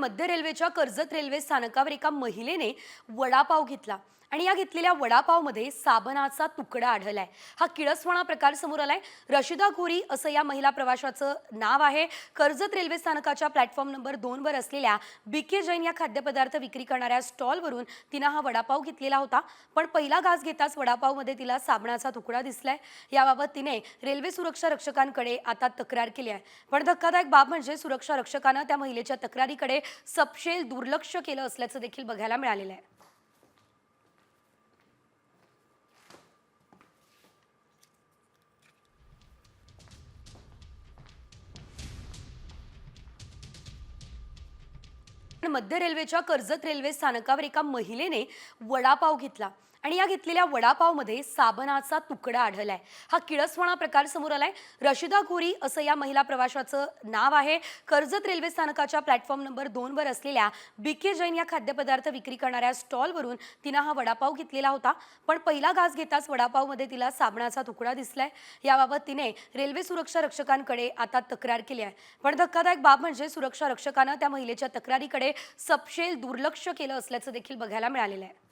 मध्य रेल्वेच्या कर्जत रेल्वे स्थानकावर एका महिलेने वडापाव घेतला. आणि या घेतलेल्या वडापावमध्ये साबणाचा तुकडा आढळलाय. हा किळसवाणा प्रकार समोर आलाय. रशिदा घोरी असं या महिला प्रवाशाचं नाव आहे. कर्जत रेल्वे स्थानकाच्या प्लॅटफॉर्म नंबर दोनवर असलेल्या बी के जैन या खाद्यपदार्थ विक्री करणाऱ्या स्टॉलवरून तिनं हा वडापाव घेतलेला होता. पण पहिला घास घेताच वडापावमध्ये तिला साबणाचा तुकडा दिसलाय. याबाबत तिने रेल्वे सुरक्षा रक्षकांकडे आता तक्रार केली आहे. पण धक्कादायक बाब म्हणजे सुरक्षा रक्षकानं त्या महिलेच्या तक्रारीकडे सपशेल दुर्लक्ष केलं असल्याचं देखील बघायला मिळालेलं आहे. मध्य रेल्वेच्या कर्जत रेल्वे स्थानकावर एका महिलेने वडापाव घेतला. आणि या घेतलेल्या वडापावमध्ये साबणाचा तुकडा आढळलाय. हा किळसवाणा प्रकार समोर आलाय. रशिदा घोरी असं या महिला प्रवाशाचं नाव आहे. कर्जत रेल्वे स्थानकाच्या प्लॅटफॉर्म नंबर दोनवर असलेल्या बीके जैन या खाद्यपदार्थ विक्री करणाऱ्या स्टॉलवरून तिनं हा वडापाव घेतलेला होता. पण पहिला घास घेताच वडापावमध्ये तिला साबणाचा तुकडा दिसलाय. याबाबत तिने रेल्वे सुरक्षा रक्षकांकडे आता तक्रार केली आहे. पण धक्कादायक बाब म्हणजे सुरक्षा रक्षकानं त्या महिलेच्या तक्रारीकडे सपशेल दुर्लक्ष केलं असल्याचं देखील बघायला मिळालेलं आहे.